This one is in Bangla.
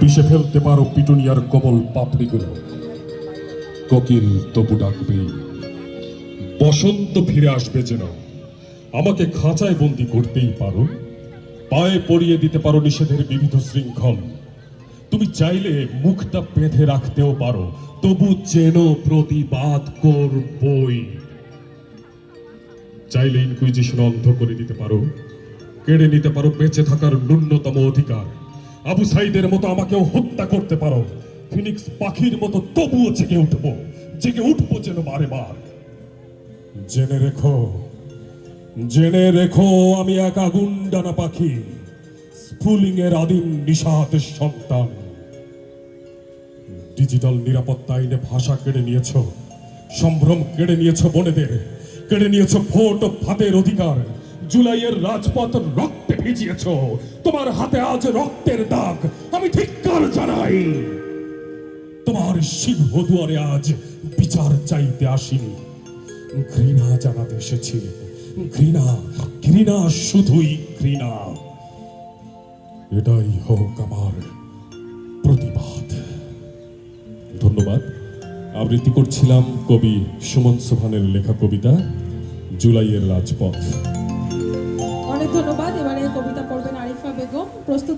পিষে ফেলতে পারো পিটুনিয়ার কবল পাপড়িগুলো। কোকিল তবু ডাকবে, বসন্ত ফিরে আসবে যেন। আমাকে খাঁচায় বন্দি করতেই পারো। পায়ে পরিয়ে দিতে পারো নিষেধের বিবিধ শৃঙ্খল। তুমি চাইলে মুখটা বেঁধে রাখতেও পারো। তবু যেন প্রতিবাদ করবই। চাইলে ইনকুইজিশন অন্ধ করে দিতে পারো। কেড়ে নিতে পারো বেঁচে থাকার ন্যূনতম অধিকার। আবু সাইদের মতো আমাকেও হত্যা করতে পারো। ফিনিক্স পাখির মতো তবুও জেগে উঠবো জেগে উঠবো যেন বারে বার। জেনে রেখো জেনে রেখো আমি এক আগুন ডানা পাখি স্ফুলিং এর আদিম নিষাদের সন্তান। ডিজিটাল নিরাপত্তা আইনে ভাষা কেড়ে নিয়েছ, সম্ভ্রম কেড়ে নিয়েছ বনেদের, কেড়ে নিয়েছ ভোট ও ভাতের অধিকার, জুলাইয়ের রাজপথ রক্তে ভিজিয়েছ। তোমার হাতে আজ রক্তের দাগ। আমি ধিক্কার জানাই। তোমার সিংহ দুয়ারে আজ বিচার চাইতে আসিনি। ঘৃণা জানাতে এসেছি। ঘৃণা ঘৃণা শুধুই ঘৃণা। এটাই হোক আমার প্রতিবাদ। ধন্যবাদ। আবৃত্তি করছিলাম কবি সুমন সোহানের লেখা কবিতা, জুলাইয়ের রাজপথ। অনেক ধন্যবাদ। এবারে কবিতা পড়বেন আরিফা বেগম। প্রস্তুত